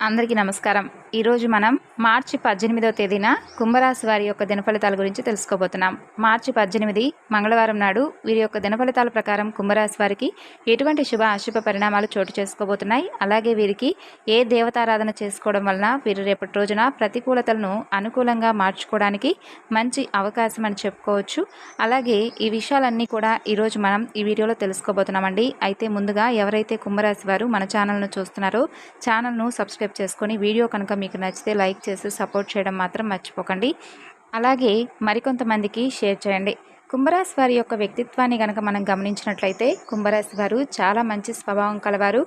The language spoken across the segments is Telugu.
అందరికీ నమస్కారం. ఈరోజు మనం మార్చి పద్దెనిమిదవ తేదీన కుంభరాశి వారి యొక్క దినఫలితాల గురించి తెలుసుకోబోతున్నాం. మార్చి పద్దెనిమిది మంగళవారం నాడు వీరి యొక్క దినఫలితాల ప్రకారం కుంభరాశి వారికి ఎటువంటి శుభ అశుభ పరిణామాలు చోటు చేసుకోబోతున్నాయి. అలాగే వీరికి ఏ దేవతారాధన చేసుకోవడం వలన వీరు రేపటి రోజున ప్రతికూలతలను అనుకూలంగా మార్చుకోవడానికి మంచి అవకాశం అని చెప్పుకోవచ్చు. అలాగే ఈ విషయాలన్నీ కూడా ఈరోజు మనం ఈ వీడియోలో తెలుసుకోబోతున్నామండి. అయితే ముందుగా ఎవరైతే కుంభరాశి వారు మన ఛానల్ను చూస్తున్నారో ఛానల్ను సబ్స్క్రైబ్ చేసుకొని వీడియో కనుక మీకు నచ్చితే లైక్ చేసి సపోర్ట్ చేయడం మాత్రం మర్చిపోకండి. అలాగే మరికొంతమందికి షేర్ చేయండి. కుంభరాశి వారి యొక్క వ్యక్తిత్వాన్ని కనుక మనం గమనించినట్లయితే కుంభరాశి వారు చాలా మంచి స్వభావం కలవారు.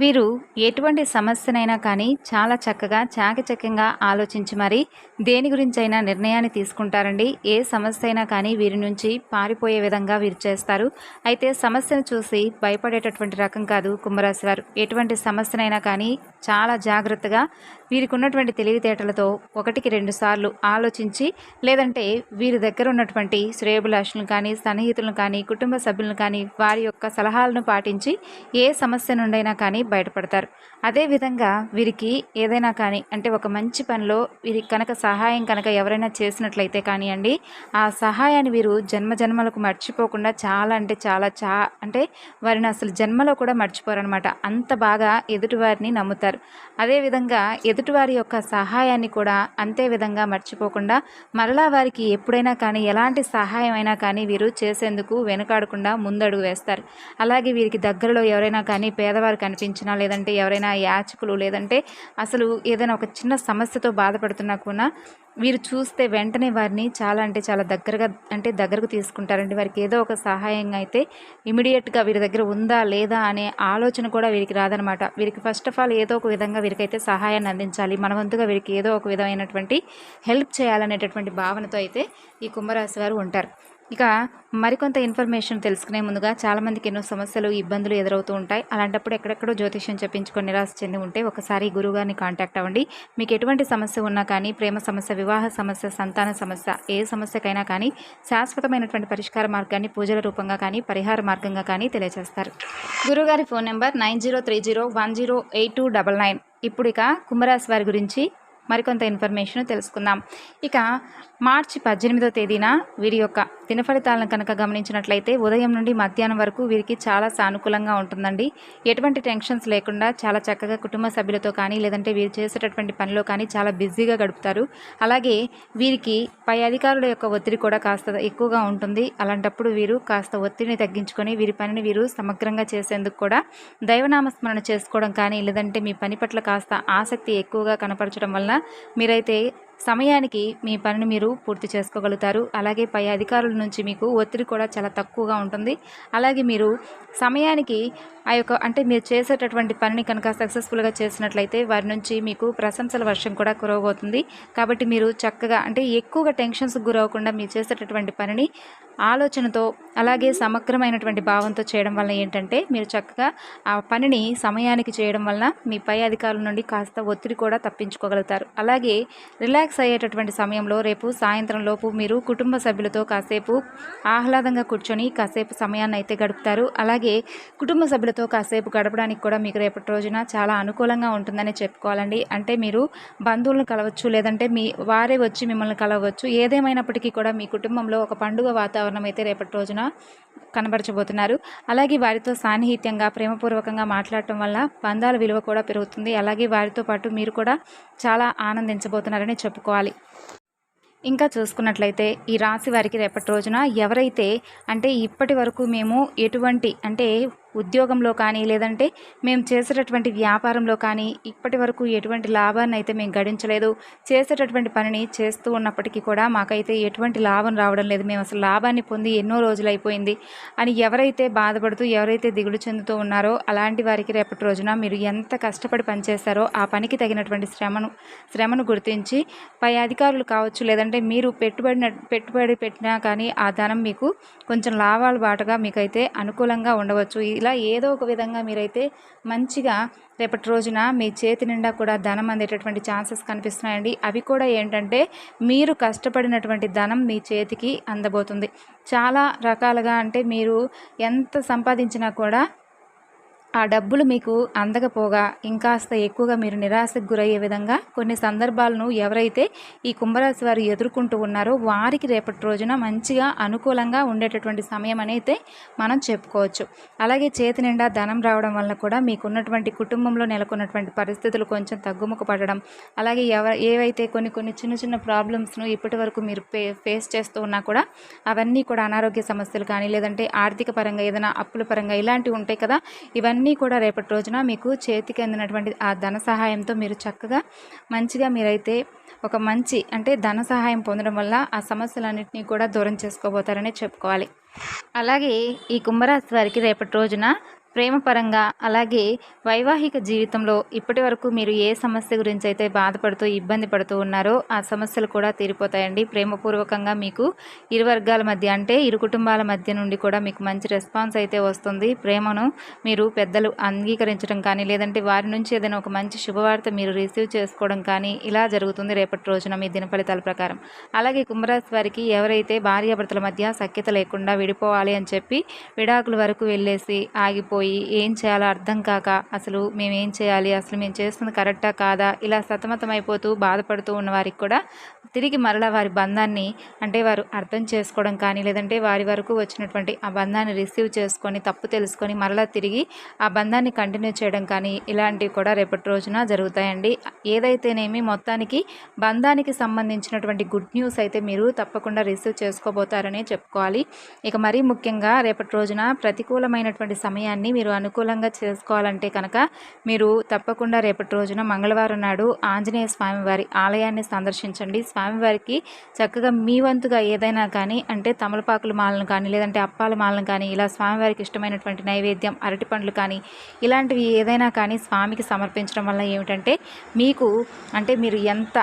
వీరు ఎటువంటి సమస్యనైనా కానీ చాలా చక్కగా చాకచక్యంగా ఆలోచించి మరి దేని గురించైనా నిర్ణయాన్ని తీసుకుంటారండి. ఏ సమస్య అయినా కానీ వీరి నుంచి పారిపోయే విధంగా వీరు చేస్తారు. అయితే సమస్యను చూసి భయపడేటటువంటి రకం కాదు కుంభరాశి వారు. ఎటువంటి సమస్యనైనా కానీ చాలా జాగ్రత్తగా వీరికి ఉన్నటువంటి తెలివితేటలతో ఒకటికి రెండు సార్లు ఆలోచించి లేదంటే వీరి దగ్గర ఉన్నటువంటి శ్రేయభిలాషులను కానీ సన్నిహితులను కానీ కుటుంబ సభ్యులను కానీ వారి యొక్క సలహాలను పాటించి ఏ సమస్య నుండైనా కానీ బయటపడతారు. అదేవిధంగా వీరికి ఏదైనా కానీ అంటే ఒక మంచి పనిలో వీరికి కనుక సహాయం కనుక ఎవరైనా చేసినట్లయితే కానివ్వండి ఆ సహాయాన్ని వీరు జన్మ జన్మలకు మర్చిపోకుండా చాలా అంటే చాలా చా అంటే వారిని అసలు జన్మలో కూడా మర్చిపోరనమాట అంత బాగా ఎదుటివారిని నమ్ముతారు. అదేవిధంగా ఎదుటివారి యొక్క సహాయాన్ని కూడా అంతే విధంగా మర్చిపోకుండా మరలా వారికి ఎప్పుడైనా కానీ ఎలాంటి సహాయం అయినా కానీ వీరు చేసేందుకు వెనుకాడకుండా ముందడుగు వేస్తారు. అలాగే వీరికి దగ్గరలో ఎవరైనా కానీ పేదవారు కనిపించినా లేదంటే ఎవరైనా యాచకులు లేదంటే అసలు ఏదైనా ఒక చిన్న సమస్యతో బాధపడుతున్నా కూడా వీరు చూస్తే వెంటనే వారిని చాలా అంటే చాలా దగ్గరగా అంటే దగ్గరకు తీసుకుంటారండి. వారికి ఏదో ఒక సహాయంగా అయితే ఇమీడియట్గా వీరి దగ్గర ఉందా లేదా అనే ఆలోచన కూడా వీరికి రాదనమాట. వీరికి ఫస్ట్ ఆఫ్ ఆల్ ఏదో ఒక విధంగా వీరికైతే సహాయాన్ని అందించాలి. మన వంతుగా వీరికి ఏదో ఒక విధమైనటువంటి హెల్ప్ చేయాలనేటటువంటి భావనతో అయితే ఈ కుంభరాశి వారు ఉంటారు. ఇక మరికొంత ఇన్ఫర్మేషన్ తెలుసుకునే ముందుగా చాలామందికి ఎన్నో సమస్యలు ఇబ్బందులు ఎదురవుతూ ఉంటాయి. అలాంటప్పుడు ఎక్కడెక్కడో జ్యోతిష్యం చెప్పించుకొని నిరాశ చెంది ఉంటే ఒకసారి గురువుగారిని కాంటాక్ట్ అవ్వండి. మీకు ఎటువంటి సమస్య ఉన్నా కానీ ప్రేమ సమస్య వివాహ సమస్య సంతాన సమస్య ఏ సమస్యకైనా కానీ శాశ్వతమైనటువంటి పరిష్కార మార్గాన్ని పూజల రూపంగా కానీ పరిహార మార్గంగా కానీ తెలియజేస్తారు గురుగారి phone number nine zero three zero one zero eight two double nine. ఇప్పుడు ఇక కుంభరాశి వారి గురించి మరికొంత ఇన్ఫర్మేషన్ తెలుసుకుందాం. ఇక మార్చి పద్దెనిమిదో తేదీన వీరి యొక్క దినఫలితాలను కనుక గమనించినట్లయితే ఉదయం నుండి మధ్యాహ్నం వరకు వీరికి చాలా సానుకూలంగా ఉంటుందండి. ఎటువంటి టెన్షన్స్ లేకుండా చాలా చక్కగా కుటుంబ సభ్యులతో కానీ లేదంటే వీరు చేసేటటువంటి పనిలో కానీ చాలా బిజీగా గడుపుతారు. అలాగే వీరికి పై అధికారుల యొక్క ఒత్తిడి కూడా కాస్త ఎక్కువగా ఉంటుంది. అలాంటప్పుడు వీరు కాస్త ఒత్తిడిని తగ్గించుకొని వీరి పనిని వీరు సమగ్రంగా చేసేందుకు కూడా దైవనామస్మరణ చేసుకోవడం కానీ లేదంటే మీ పని పట్ల కాస్త ఆసక్తి ఎక్కువగా కనపరచడం వలన మీరైతే సమయానికి మీ పనిని మీరు పూర్తి చేసుకోగలుగుతారు. అలాగే పై అధికారుల నుంచి మీకు ఒత్తిడి కూడా చాలా తక్కువగా ఉంటుంది. అలాగే మీరు సమయానికి ఆ యొక్క అంటే మీరు చేసేటటువంటి పనిని కనుక సక్సెస్ఫుల్గా చేసినట్లయితే వారి నుంచి మీకు ప్రశంసల వర్షం కూడా కురవబోతుంది. కాబట్టి మీరు చక్కగా అంటే ఎక్కువగా టెన్షన్స్ గురవకుండా మీరు చేసేటటువంటి పనిని ఆలోచనతో అలాగే సమగ్రమైనటువంటి భావంతో చేయడం వల్ల ఏంటంటే మీరు చక్కగా ఆ పనిని సమయానికి చేయడం వలన మీ పై అధికారుల నుండి కాస్త ఒత్తిడి కూడా తప్పించుకోగలుగుతారు. అలాగే రిలాక్స్ అయ్యేటటువంటి సమయంలో రేపు సాయంత్రం లోపు మీరు కుటుంబ సభ్యులతో కాసేపు ఆహ్లాదంగా కూర్చొని కాసేపు సమయాన్ని అయితే గడుపుతారు. అలాగే కుటుంబ సభ్యులతో కాసేపు గడపడానికి కూడా మీకు రేపటి రోజున చాలా అనుకూలంగా ఉంటుందని చెప్పుకోవాలండి. అంటే మీరు బంధువులను కలవచ్చు లేదంటే మీ వారే వచ్చి మిమ్మల్ని కలవచ్చు ఏదేమైనప్పటికీ కూడా మీ కుటుంబంలో ఒక పండుగ వాతావరణం అయితే రేపటి రోజున కనబరచబోతున్నారు. అలాగే వారితో సాన్నిహిత్యంగా ప్రేమపూర్వకంగా మాట్లాడటం వల్ల బంధాల విలువ కూడా పెరుగుతుంది. అలాగే వారితో పాటు మీరు కూడా చాలా ఆనందించబోతున్నారని చెప్పుకోవాలి. ఇంకా చూసుకున్నట్లయితే ఈ రాశి వారికి రేపటి రోజున ఎవరైతే అంటే ఇప్పటి వరకు మేము ఎటువంటి అంటే ఉద్యోగంలో కానీ లేదంటే మేము చేసేటటువంటి వ్యాపారంలో కానీ ఇప్పటి వరకు ఎటువంటి లాభాన్ని అయితే మేము గడించలేదు. చేసేటటువంటి పనిని చేస్తూ ఉన్నప్పటికీ కూడా మాకైతే ఎటువంటి లాభం రావడం లేదు. మేము అసలు లాభాన్ని పొంది ఎన్నో రోజులు అయిపోయింది అని ఎవరైతే బాధపడుతూ ఎవరైతే దిగులు చెందుతూ ఉన్నారో అలాంటి వారికి రేపటి రోజున మీరు ఎంత కష్టపడి పనిచేస్తారో ఆ పనికి తగినటువంటి శ్రమను శ్రమను గుర్తించి పై అధికారులు కావచ్చు లేదంటే మీరు పెట్టుబడిన పెట్టుబడి పెట్టినా కానీ ఆ ధనం మీకు కొంచెం లాభాల బాటగా మీకైతే అనుకూలంగా ఉండవచ్చు. ఇలా ఏదో ఒక విధంగా మీరైతే మంచిగా రేపటి రోజున మీ చేతి నిండా కూడా ధనం అందేటటువంటి ఛాన్సెస్ కనిపిస్తున్నాయండి. అవి కూడా ఏంటంటే మీరు కష్టపడినటువంటి ధనం మీ చేతికి అందబోతుంది. చాలా రకాలుగా అంటే మీరు ఎంత సంపాదించినా కూడా ఆ డబ్బులు మీకు అందకపోగా ఇంకాస్త ఎక్కువగా మీరు నిరాశకు గురయ్యే విధంగా కొన్ని సందర్భాలను ఎవరైతే ఈ కుంభరాశి వారు ఎదుర్కొంటూ ఉన్నారో వారికి రేపటి రోజున మంచిగా అనుకూలంగా ఉండేటటువంటి సమయం అనేది మనం చెప్పుకోవచ్చు. అలాగే చేతి నిండా ధనం రావడం వల్ల కూడా మీకున్నటువంటి కుటుంబంలో నెలకొన్నటువంటి పరిస్థితులు కొంచెం తగ్గుముఖ పడడం అలాగే ఎవ ఏవైతే కొన్ని కొన్ని చిన్న చిన్న ప్రాబ్లమ్స్ను ఇప్పటి వరకు మీరు పే ఫేస్ చేస్తూ ఉన్నా కూడా అవన్నీ కూడా అనారోగ్య సమస్యలు కానీ లేదంటే ఆర్థిక పరంగా ఏదైనా అప్పుల పరంగా ఇలాంటివి ఉంటాయి కదా ఇవన్నీ కూడా రేపటి రోజున మీకు చేతికి అందినటువంటి ఆ ధన సహాయంతో మీరు చక్కగా మంచిగా మీరైతే ఒక మంచి అంటే ధన సహాయం పొందడం వల్ల ఆ సమస్యలన్నింటినీ కూడా దూరం చేసుకోబోతారనే చెప్పుకోవాలి. అలాగే ఈ కుంభరాశి వారికి రేపటి రోజున ప్రేమపరంగా అలాగే వైవాహిక జీవితంలో ఇప్పటి వరకు మీరు ఏ సమస్య గురించి అయితే బాధపడుతూ ఇబ్బంది పడుతూ ఉన్నారో ఆ సమస్యలు కూడా తీరిపోతాయండి. ప్రేమపూర్వకంగా మీకు ఇరు వర్గాల మధ్య అంటే ఇరు కుటుంబాల మధ్య నుండి కూడా మీకు మంచి రెస్పాన్స్ అయితే వస్తుంది. ప్రేమను మీరు పెద్దలు అంగీకరించడం కానీ లేదంటే వారి నుంచి ఏదైనా ఒక మంచి శుభవార్త మీరు రిసీవ్ చేసుకోవడం కానీ ఇలా జరుగుతుంది రేపటి రోజున మీ దిన ఫలితాల ప్రకారం. అలాగే కుంభరాశి వారికి ఎవరైతే భార్యాభర్తల మధ్య సఖ్యత లేకుండా విడిపోవాలి అని చెప్పి విడాకుల వరకు వెళ్ళేసి ఆగిపోయి అయిపోయి ఏం చేయాలో అర్థం కాక అసలు మేము ఏం చేయాలి అసలు మేము చేస్తుంది కరెక్టా కాదా? ఇలా సతమతం అయిపోతూ బాధపడుతూ ఉన్న వారికి కూడా తిరిగి మరలా వారి బంధాన్ని అంటే వారు అర్థం చేసుకోవడం కానీ లేదంటే వారి వరకు వచ్చినటువంటి ఆ బంధాన్ని రిసీవ్ చేసుకొని తప్పు తెలుసుకొని మరలా తిరిగి ఆ బంధాన్ని కంటిన్యూ చేయడం కానీ ఇలాంటివి కూడా రేపటి రోజున జరుగుతాయండి. ఏదైతేనేమి మొత్తానికి బంధానికి సంబంధించినటువంటి గుడ్ న్యూస్ అయితే మీరు తప్పకుండా రిసీవ్ చేసుకోబోతారని చెప్పుకోవాలి. ఇక మరీ ముఖ్యంగా రేపటి రోజున ప్రతికూలమైనటువంటి సమయాన్ని మీరు అనుకూలంగా చేసుకోవాలంటే కనుక మీరు తప్పకుండా రేపటి రోజున మంగళవారం నాడు ఆంజనేయ స్వామివారి ఆలయాన్ని సందర్శించండి. స్వామివారికి చక్కగా మీ వంతుగా ఏదైనా కానీ అంటే తమలపాకుల మాలను కానీ లేదంటే అప్పాల మాలను కానీ ఇలా స్వామివారికి ఇష్టమైనటువంటి నైవేద్యం అరటి పండ్లు కానీ ఇలాంటివి ఏదైనా కానీ స్వామికి సమర్పించడం వల్ల ఏమిటంటే మీకు అంటే మీరు ఎంత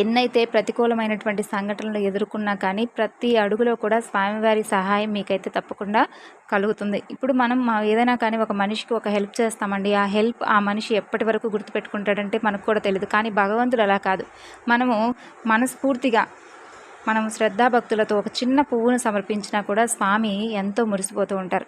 ఎన్నైతే ప్రతికూలమైనటువంటి సంఘటనలు ఎదుర్కొన్నా కానీ ప్రతి అడుగులో కూడా స్వామివారి సహాయం మీకైతే తప్పకుండా కలుగుతుంది. ఇప్పుడు మనం ఏదైనా కానీ ఒక మనిషికి ఒక హెల్ప్ చేస్తామండి. ఆ హెల్ప్ ఆ మనిషి ఎప్పటి వరకు గుర్తుపెట్టుకుంటాడంటే మనకు కూడా తెలియదు కానీ భగవంతుడు అలా కాదు. మనము మనస్ఫూర్తిగా మనం శ్రద్ధాభక్తులతో ఒక చిన్న పువ్వును సమర్పించినా కూడా స్వామి ఎంతో మురిసిపోతూ ఉంటారు.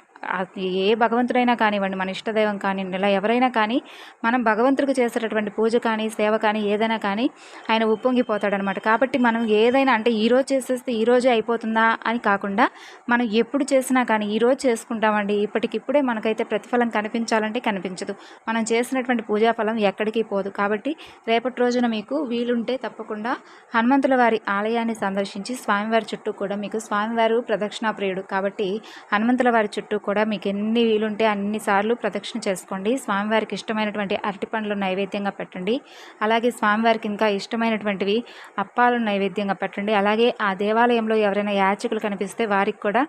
ఏ భగవంతుడైనా కానివ్వండి మన ఇష్టదైవం కానివ్వండి ఇలా ఎవరైనా కానీ మనం భగవంతుడికి చేసేటటువంటి పూజ కానీ సేవ కానీ ఏదైనా కానీ ఆయన ఉప్పొంగిపోతాడనమాట. కాబట్టి మనం ఏదైనా అంటే ఈరోజు చేసేస్తే ఈరోజే అయిపోతుందా అని కాకుండా మనం ఎప్పుడు చేసినా కానీ ఈరోజు చేసుకుంటామండి. ఇప్పటికిప్పుడే మనకైతే ప్రతిఫలం కనిపించాలంటే కనిపించదు. మనం చేసినటువంటి పూజా ఫలం ఎక్కడికి పోదు. కాబట్టి రేపటి రోజున మీకు వీలుంటే తప్పకుండా హనుమంతుల వారి ఆలయాన్ని సందర్శించి స్వామివారి చుట్టూ కూడా మీకు స్వామివారు ప్రదక్షిణాప్రియుడు. కాబట్టి హనుమంతుల వారి చుట్టూ కూడా మీకు ఎన్ని వీలుంటే అన్నిసార్లు ప్రదక్షిణ చేసుకోండి. స్వామివారికి ఇష్టమైనటువంటి అరటి పండ్లు నైవేద్యంగా పెట్టండి. అలాగే స్వామివారికి ఇంకా ఇష్టమైనటువంటివి అప్పాలు నైవేద్యంగా పెట్టండి. అలాగే ఆ దేవాలయంలో ఎవరైనా యాచకులు కనిపిస్తే వారికి కూడా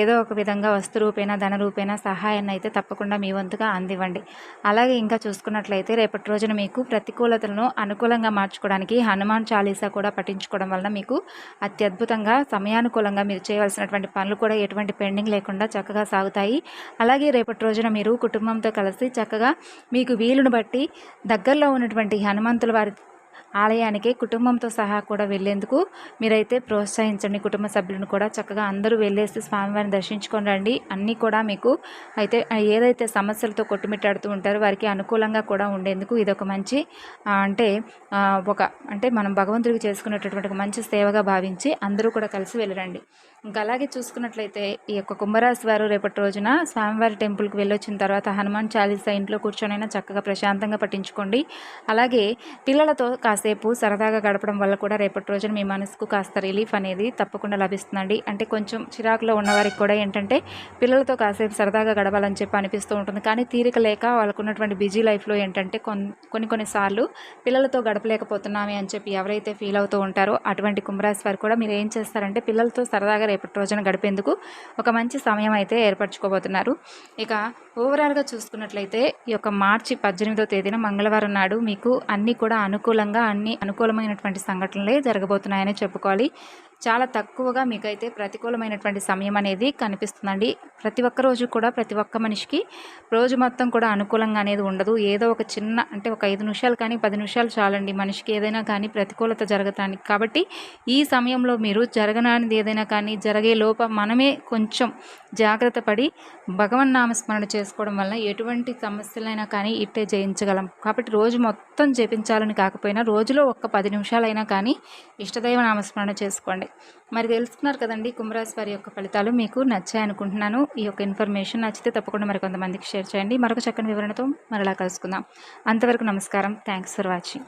ఏదో ఒక విధంగా వస్తు రూపేణ ధన రూపేణ సహాయాన్ని అయితే తప్పకుండా మీ వంతుగా అందివ్వండి. అలాగే ఇంకా చూసుకున్నట్లయితే రేపటి రోజున మీకు ప్రతికూలతలను అనుకూలంగా మార్చుకోవడానికి హనుమాన్ చాలీసా కూడా పఠించుకోవడం వలన మీకు అత్యద్భుతంగా సమయానుకూలంగా మీరు చేయవలసినటువంటి పనులు కూడా ఎటువంటి పెండింగ్ లేకుండా చక్కగా సాగుతాయి. ఉంటాయి. అలాగే రేపటి రోజున మీరు కుటుంబంతో కలిసి చక్కగా మీకు వీలును బట్టి దగ్గరలో ఉన్నటువంటి హనుమంతుల వారి ఆలయానికి కుటుంబంతో సహా కూడా వెళ్ళేందుకు మీరైతే ప్రోత్సహించండి. కుటుంబ సభ్యులను కూడా చక్కగా అందరూ వెళ్ళేసి స్వామివారిని దర్శించుకొని రండి. అన్నీ కూడా మీకు అయితే ఏదైతే సమస్యలతో కొట్టుమిట్టాడుతూ ఉంటారో వారికి అనుకూలంగా కూడా ఉండేందుకు ఇది ఒక మంచి అంటే ఒక అంటే మనం భగవంతుడికి చేసుకునేటటువంటి ఒక మంచి సేవగా భావించి అందరూ కూడా కలిసి వెళ్ళరండి. ఇంకా అలాగే చూసుకున్నట్లయితే ఈ యొక్క కుంభరాశి వారు రేపటి రోజున స్వామివారి టెంపుల్కి వెళ్ళొచ్చిన తర్వాత హనుమాన్ చాలీసా ఇంట్లో కూర్చొనైనా చక్కగా ప్రశాంతంగా పట్టించుకోండి అలాగే పిల్లలతో కాసేపు సరదాగా గడపడం వల్ల కూడా రేపటి రోజున మీ మనసుకు కాస్త రిలీఫ్ అనేది తప్పకుండా లభిస్తుందండి. అంటే కొంచెం చిరాకులో ఉన్నవారికి కూడా ఏంటంటే పిల్లలతో కాసేపు సరదాగా గడపాలని చెప్పి అనిపిస్తూ ఉంటుంది. కానీ తీరిక లేక వాళ్ళకున్నటువంటి బిజీ లైఫ్లో ఏంటంటే కొన్ని కొన్నిసార్లు పిల్లలతో గడపలేకపోతున్నామే అని చెప్పి ఎవరైతే ఫీల్ అవుతూ ఉంటారో అటువంటి కుంభరాశి వారు కూడా మీరు ఏం చేస్తారంటే పిల్లలతో సరదాగా రేపటి రోజున గడిపేందుకు ఒక మంచి సమయం అయితే ఏర్పరచుకోబోతున్నారు. ఇక ఓవరాల్గా చూసుకున్నట్లయితే ఈ యొక్క మార్చి పద్దెనిమిదో తేదీన మంగళవారం నాడు మీకు అన్నీ కూడా అనుకూలంగా అన్ని అనుకూలమైనటువంటి సంఘటనలే జరగబోతున్నాయని చెప్పుకోవాలి. చాలా తక్కువగా మీకైతే ప్రతికూలమైనటువంటి సమయం అనేది కనిపిస్తుందండి. ప్రతి ఒక్క రోజు కూడా ప్రతి ఒక్క మనిషికి రోజు మొత్తం కూడా అనుకూలంగా అనేది ఉండదు. ఏదో ఒక చిన్న అంటే ఒక ఐదు నిమిషాలు కానీ పది నిమిషాలు చాలండి. మనిషికి ఏదైనా కానీ ప్రతికూలత జరగటానికి. కాబట్టి ఈ సమయంలో మీరు జరగనానిది ఏదైనా కానీ జరిగే లోప మనమే కొంచెం జాగ్రత్త పడి భగవన్ నామస్మరణ చేసుకోవడం వల్ల ఎటువంటి సమస్యలైనా కానీ ఇట్టే జయించగలం. కాబట్టి రోజు మొత్తం జపించాలని కాకపోయినా రోజులో ఒక్క పది నిమిషాలైనా కానీ ఇష్టదైవ నామస్మరణ చేసుకోండి. మరి తెలుసుకున్నారు కదండి కుంభరాశి వారి యొక్క ఫలితాలు మీకు నచ్చాయి అనుకుంటున్నాను. ఈ యొక్క ఇన్ఫర్మేషన్ నచ్చితే తప్పకుండా మరి కొంతమందికి షేర్ చేయండి. మరొక చక్కని వివరణతో మరలా కలుసుకుందాం. అంతవరకు నమస్కారం. Thanks for watching.